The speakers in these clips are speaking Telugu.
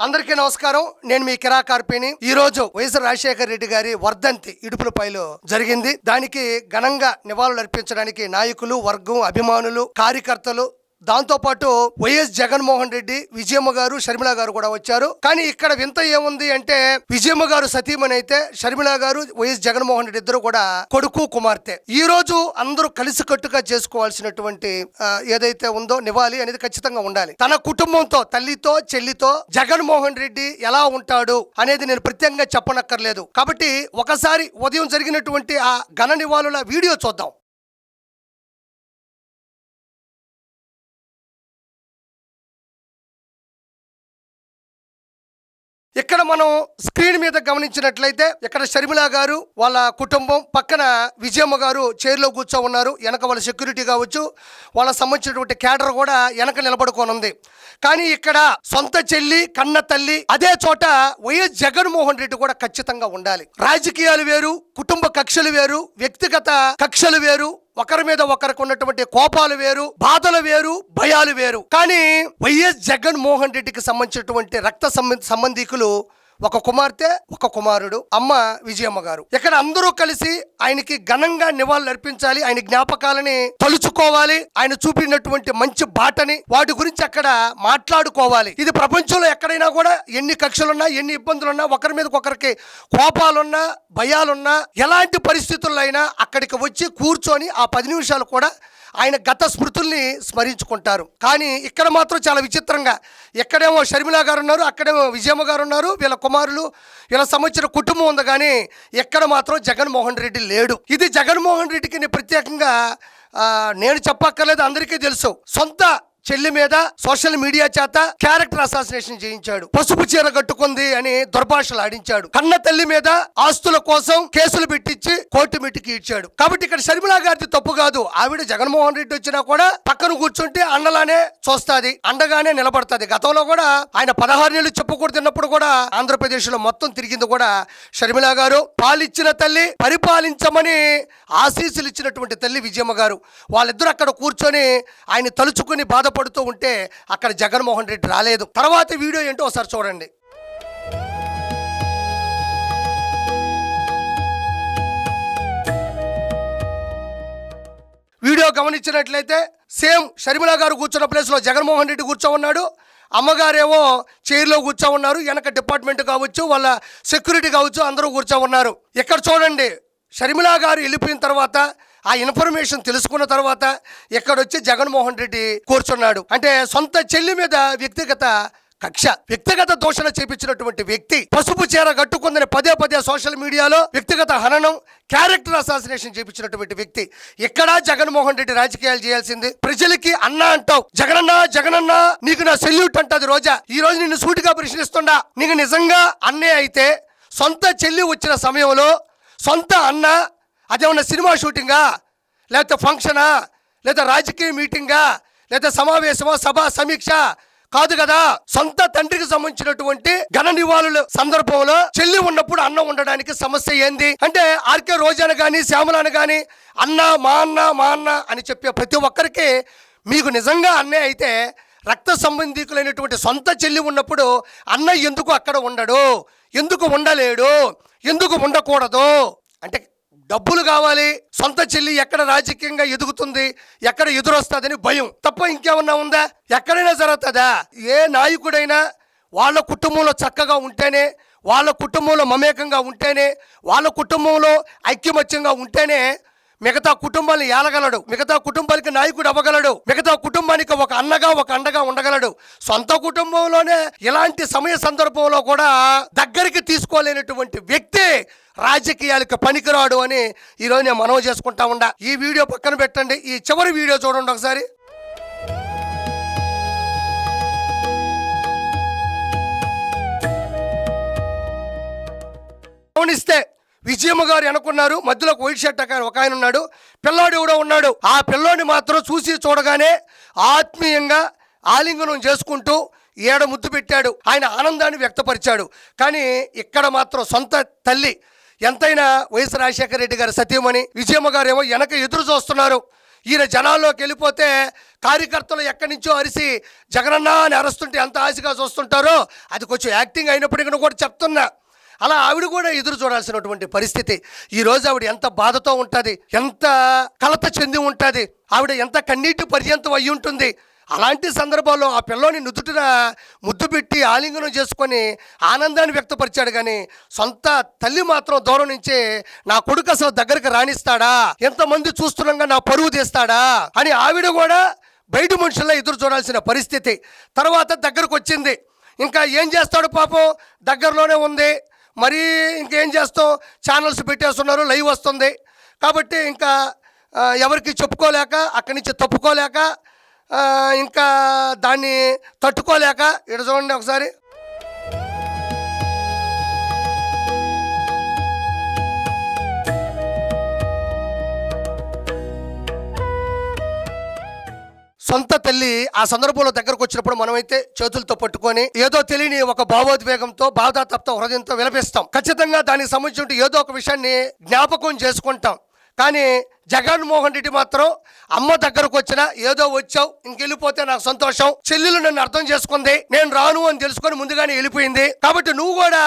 అందరికీ నమస్కారం. నేను మీ కిరా కార్పిని ఈ రోజు వైఎస్ రాజశేఖర రెడ్డి గారి వర్ధంతి ఇడుపులపైలో జరిగింది. దానికి ఘనంగా నివాళులు అర్పించడానికి నాయకులు వర్గం అభిమానులు కార్యకర్తలు దాంతోపాటు వైఎస్ జగన్మోహన్ రెడ్డి విజయమ్మ గారు షర్మిల గారు కూడా వచ్చారు. కానీ ఇక్కడ వింత ఏముంది అంటే విజయమ్మ గారు సతీమణి అయితే షర్మిల గారు వైఎస్ జగన్మోహన్ రెడ్డి ఇద్దరు కూడా కొడుకు కుమార్తె. ఈ రోజు అందరూ కలిసికట్టుగా చేసుకోవాల్సినటువంటి ఏదైతే ఉందో నివాలి అనేది ఖచ్చితంగా ఉండాలి. తన కుటుంబంతో తల్లితో చెల్లితో జగన్మోహన్ రెడ్డి ఎలా ఉంటాడు అనేది నేను ప్రత్యేకంగా చెప్పనక్కర్లేదు. కాబట్టి ఒకసారి ఉదయం జరిగినటువంటి ఆ ఘన నివాళుల వీడియో చూద్దాం. ఇక్కడ మనం స్క్రీన్ మీద గమనించినట్లయితే ఇక్కడ షర్మిల గారు వాళ్ళ కుటుంబం పక్కన విజయమ్మ గారు చైర్లో కూర్చో ఉన్నారు. వెనక వాళ్ళ సెక్యూరిటీ కావచ్చు వాళ్ళకి సంబంధించినటువంటి క్యాడర్ కూడా వెనక నిలబడుకోనుంది. కానీ ఇక్కడ సొంత చెల్లి కన్న తల్లి అదే చోట వైఎస్ జగన్మోహన్ రెడ్డి కూడా ఖచ్చితంగా ఉండాలి. రాజకీయాలు వేరు కుటుంబ కక్షలు వేరు వ్యక్తిగత కక్షలు వేరు ఒకరి మీద ఒకరికి ఉన్నటువంటి కోపాలు వేరు బాధలు వేరు భయాలు వేరు. కానీ వైఎస్ జగన్ మోహన్ రెడ్డికి సంబంధించినటువంటి రక్త సంబంధ సంబంధికులు ఒక కుమార్తె ఒక కుమారుడు అమ్మ విజయమ్మ గారు. ఇక్కడ అందరూ కలిసి ఆయనకి ఘనంగా నివాళులు అర్పించాలి ఆయన జ్ఞాపకాలని తలుచుకోవాలి ఆయన చూపినటువంటి మంచి బాటని వాటి గురించి అక్కడ మాట్లాడుకోవాలి. ఇది ప్రపంచంలో ఎక్కడైనా కూడా ఎన్ని కక్షలున్నా ఎన్ని ఇబ్బందులున్నా ఒకరి మీద ఒకరికి కోపాలున్నా భయాలున్నా ఎలాంటి పరిస్థితుల్లో అయినా అక్కడికి వచ్చి కూర్చొని ఆ పది నిమిషాలు కూడా ఆయన గత స్మృతుల్ని స్మరించుకుంటారు. కానీ ఇక్కడ మాత్రం చాలా విచిత్రంగా. ఎక్కడేమో షర్మిల గారు ఉన్నారు అక్కడేమో విజయమ్మ గారు ఉన్నారు వీళ్ళ కుమారులు వీళ్ళ సంబంధించిన కుటుంబం ఉంది కానీ ఎక్కడ మాత్రం జగన్మోహన్ రెడ్డి లేడు. ఇది జగన్మోహన్ రెడ్డికి నేను ప్రత్యేకంగా నేను చెప్పక్కర్లేదు అందరికీ తెలుసు. సొంత చెల్లి మీద సోషల్ మీడియా చేత క్యారెక్టర్ అసాసినేషన్ చేయించాడు. పసుపు చీర కట్టుకుంది అని దుర్భాషలు ఆడించాడు. కన్న తల్లి మీద ఆస్తుల కోసం కేసులు పెట్టించి కోర్టు మెట్టికి ఇచ్చాడు. కాబట్టి ఇక్కడ షర్మిలా గారిది తప్పు కాదు. ఆవిడ జగన్మోహన్ రెడ్డి వచ్చినా కూడా పక్కన కూర్చుంటే అండలానే చూస్తాది. అండగానే నిలబడుతుంది. గతంలో కూడా ఆయన పదహారు నెలలు చెప్పుకూడదున్నప్పుడు కూడా ఆంధ్రప్రదేశ్లో మొత్తం తిరిగింది కూడా షర్మిలా గారు. పాలిచ్చిన తల్లి పరిపాలించమని ఆశీస్సులు ఇచ్చినటువంటి తల్లి విజయమ్మ గారు. వాళ్ళిద్దరూ అక్కడ కూర్చొని ఆయన తలుచుకుని బాధపడుతూ ఉంటే అక్కడ జగన్మోహన్ రెడ్డి రాలేదు. తర్వాత వీడియో ఏంటో ఒకసారి చూడండి. వీడియో గమనించినట్లయితే సేమ్ షర్మిల గారు కూర్చున్న ప్లేస్లో జగన్మోహన్ రెడ్డి కూర్చో ఉన్నాడు. అమ్మగారేమో చైర్లో కూర్చో ఉన్నారు. వెనక డిపార్ట్మెంట్ కావచ్చు వాళ్ళ సెక్యూరిటీ కావచ్చు అందరూ కూర్చో ఉన్నారు. ఇక్కడ చూడండి షర్మిల గారు వెళ్ళిపోయిన తర్వాత ఆ ఇన్ఫర్మేషన్ తెలుసుకున్న తర్వాత ఎక్కడొచ్చి జగన్మోహన్ రెడ్డి కూర్చున్నాడు. అంటే సొంత చెల్లి మీద వ్యక్తిగత కక్ష వ్యక్తిగత దోషణ చేపించినటువంటి వ్యక్తి పసుపు చీర కట్టుకుందని పదే పదే సోషల్ మీడియాలో వ్యక్తిగత హననం క్యారెక్టర్ అసాసినేషన్ చేపించినటువంటి వ్యక్తి. ఇక్కడ జగన్మోహన్ రెడ్డి రాజకీయాలు చేయాల్సింది. ప్రజలకి అన్న అంటావు జగనన్న జగనన్న నీకు నా సెల్యూట్ అంటది రోజా. ఈ రోజు నిన్ను సూటిగా ప్రశ్నిస్తుండా. నీకు నిజంగా అన్నే అయితే సొంత చెల్లి వచ్చిన సమయంలో సొంత అన్న అదేమన్నా సినిమా షూటింగా? లేకపోతే ఫంక్షనా? లేదా రాజకీయ మీటింగా? లేదా సమావేశమా? సభ సమీక్ష? కాదు కదా సొంత తండ్రికి సంబంధించినటువంటి ఘన నివాళుల సందర్భంలో చెల్లి ఉన్నప్పుడు అన్న ఉండడానికి సమస్య ఏంది? అంటే ఆర్కే రోజాను కానీ శ్యామలాను కానీ అన్న మా అన్న మా అన్న అని చెప్పే ప్రతి ఒక్కరికి మీకు నిజంగా అన్నే అయితే రక్త సంబంధికులైనటువంటి సొంత చెల్లి ఉన్నప్పుడు అన్న ఎందుకు అక్కడ ఉండడు? ఎందుకు ఉండలేడు? ఎందుకు ఉండకూడదు? అంటే డబ్బులు కావాలి సొంత చెల్లి ఎక్కడ రాజకీయంగా ఎదుగుతుంది ఎక్కడ ఎదురొస్తుందని భయం. తప్ప ఇంకేమన్నా ఉందా? ఎక్కడైనా జరుగుతుందా? ఏ నాయకుడైనా వాళ్ళ కుటుంబంలో చక్కగా ఉంటేనే వాళ్ళ కుటుంబంలో మమేకంగా ఉంటేనే వాళ్ళ కుటుంబంలో ఐక్యమత్యంగా ఉంటేనే మిగతా కుటుంబాన్ని ఏలగలడు. మిగతా కుటుంబానికి నాయకుడు అవ్వగలడు. మిగతా కుటుంబానికి ఒక అన్నగా ఒక అండగా ఉండగలడు. సొంత కుటుంబంలోనే ఇలాంటి సమయ సందర్భంలో కూడా దగ్గరికి తీసుకోలేనటువంటి వ్యక్తి రాజకీయాలకు పనికిరాడు అని ఈరోజు నేను మనవి చేసుకుంటా ఉండా. ఈ వీడియో పక్కన పెట్టండి. ఈ చివరి వీడియో చూడండి ఒకసారి. గమనిస్తే విజయమ్మ గారు అనుకున్నారు. మధ్యలో వైట్ షర్ట్ ఒక ఆయన ఉన్నాడు. పిల్లాడు కూడా ఉన్నాడు. ఆ పిల్లోడిని మాత్రం చూసి చూడగానే ఆత్మీయంగా ఆలింగనం చేసుకుంటూ ఏడ ముద్దు పెట్టాడు. ఆయన ఆనందాన్ని వ్యక్తపరిచాడు. కానీ ఇక్కడ మాత్రం సొంత తల్లి ఎంతైనా వైఎస్ రాజశేఖర రెడ్డి గారి సతీమణి విజయమ్మ గారు ఏమో వెనక ఎదురు చూస్తున్నారు. ఈయన జనాల్లోకి వెళ్ళిపోతే కార్యకర్తలు ఎక్కడి నుంచో అరిసి జగనన్న అని అరుస్తుంటే ఎంత ఆశగా చూస్తుంటారో అది కొంచెం యాక్టింగ్ అయినప్పటికీ కూడా చెప్తున్నా. అలా ఆవిడ కూడా ఎదురు చూడాల్సినటువంటి పరిస్థితి. ఈరోజు ఆవిడ ఎంత బాధతో ఉంటుంది ఎంత కలత చెంది ఉంటుంది ఆవిడ ఎంత కన్నీటి పర్యంతం అయి ఉంటుంది అలాంటి సందర్భాల్లో ఆ పిల్లోని నుదుటిన ముద్దు పెట్టి ఆలింగనం చేసుకొని ఆనందాన్ని వ్యక్తపరిచాడు కానీ సొంత తల్లి మాత్రం దూరం నుంచి నా కొడుకు అసలు దగ్గరికి రాణిస్తాడా? ఎంతమంది చూస్తుండగా నా పరువు తీస్తాడా? అని ఆవిడ కూడా బయట మనుషుల్లో ఎదురు చూడాల్సిన పరిస్థితి. తర్వాత దగ్గరకు వచ్చింది. ఇంకా ఏం చేస్తాడు పాపం? దగ్గరలోనే ఉంది. మరీ ఇంకేం చేస్తాం? ఛానల్స్ పెట్టేస్తున్నారు లైవ్ వస్తుంది. కాబట్టి ఇంకా ఎవరికి చెప్పుకోలేక అక్కడి నుంచి తప్పుకోలేక ఇంకా దాన్ని తట్టుకోలేక ఇడ చూడండి ఒకసారి. సొంత తల్లి ఆ సందర్భంలో దగ్గరకు వచ్చినప్పుడు మనమైతే చేతులతో పట్టుకొని ఏదో తెలియని ఒక భావోద్వేగంతో బాధాతప్త హృదయంతో విలపిస్తాం. ఖచ్చితంగా దానికి సంబంధించిన ఏదో ఒక విషయాన్ని జ్ఞాపకం చేసుకుంటాం. కానీ జగన్మోహన్ రెడ్డి మాత్రం అమ్మ దగ్గరకు వచ్చిన ఏదో వచ్చావు ఇంకెళ్ళిపోతే నాకు సంతోషం. చెల్లెలు నన్ను అర్థం చేసుకుంది నేను రాను అని తెలుసుకొని ముందుగానే వెళ్ళిపోయింది. కాబట్టి నువ్వు కూడా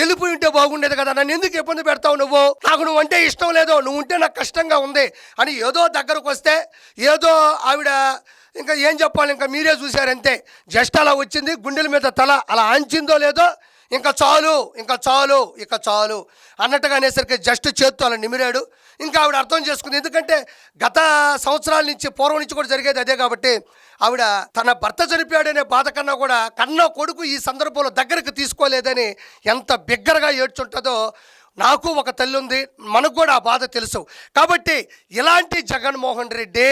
వెళ్ళిపోయి ఉంటే బాగుండేది కదా నన్ను ఎందుకు ఇబ్బంది పెడతావు నువ్వు? నాకు నువ్వు అంటే ఇష్టం లేదో నువ్వు ఉంటే నాకు కష్టంగా ఉంది అని ఏదో దగ్గరకు వస్తే ఏదో ఆవిడ ఇంకా ఏం చెప్పాలి ఇంకా మీరే చూశారంతే జస్ట్ అలా వచ్చింది గుండెల మీద తల అలా అంచిందో లేదో ఇంకా చాలు ఇంకా చాలు ఇక చాలు అన్నట్టుగా అనేసరికి జస్ట్ చేత్తో అలా నిమిరాడు. ఇంకా ఆవిడ అర్థం చేసుకుంది. ఎందుకంటే గత సంవత్సరాల నుంచి పూర్వం నుంచి కూడా జరిగేది అదే కాబట్టి ఆవిడ తన భర్త చనిపోయాడనే బాధ కన్నా కూడా కన్న కొడుకు ఈ సందర్భంలో దగ్గరకు తీసుకోలేదని ఎంత బిగ్గరగా ఏడ్చుంటుందో నాకు ఒక తల్లి ఉంది. మనకు కూడా ఆ బాధ తెలుసు. కాబట్టి ఇలాంటి జగన్మోహన్ రెడ్డి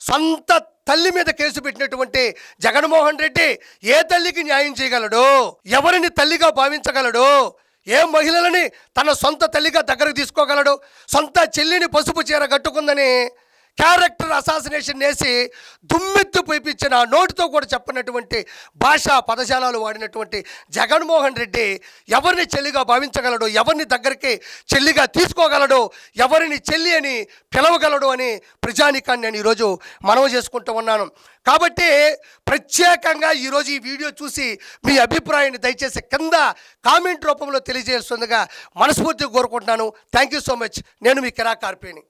సొంత తల్లి మీద కేసు పెట్టినటువంటి జగన్మోహన్ రెడ్డి ఏ తల్లికి న్యాయం చేయగలడు ఎవరిని తల్లిగా భావించగలడు ఏ మహిళలని తన సొంత తల్లిగా దగ్గరకు తీసుకోగలడు? సొంత చెల్లిని పసుపు చీర కట్టుకుందని క్యారెక్టర్ అసాసినేషన్ వేసి దుమ్మెత్తు పైపించిన నోటితో కూడా చెప్పినటువంటి భాషా పదజాలాలు వాడినటువంటి జగన్మోహన్ రెడ్డి ఎవరిని చెల్లిగా భావించగలడు ఎవరిని దగ్గరికి చెల్లిగా తీసుకోగలడు ఎవరిని చెల్లి అని పిలవగలడు అని ప్రజానికాన్ని నేను ఈరోజు మనవి చేసుకుంటూ ఉన్నాను. కాబట్టి ప్రత్యేకంగా ఈరోజు ఈ వీడియో చూసి మీ అభిప్రాయాన్ని దయచేసి కింద కామెంట్ రూపంలో తెలియజేస్తుందిగా మనస్ఫూర్తిగా కోరుకుంటున్నాను. థ్యాంక్ యూ సో మచ్ నేను మీ కిరా కార్పేని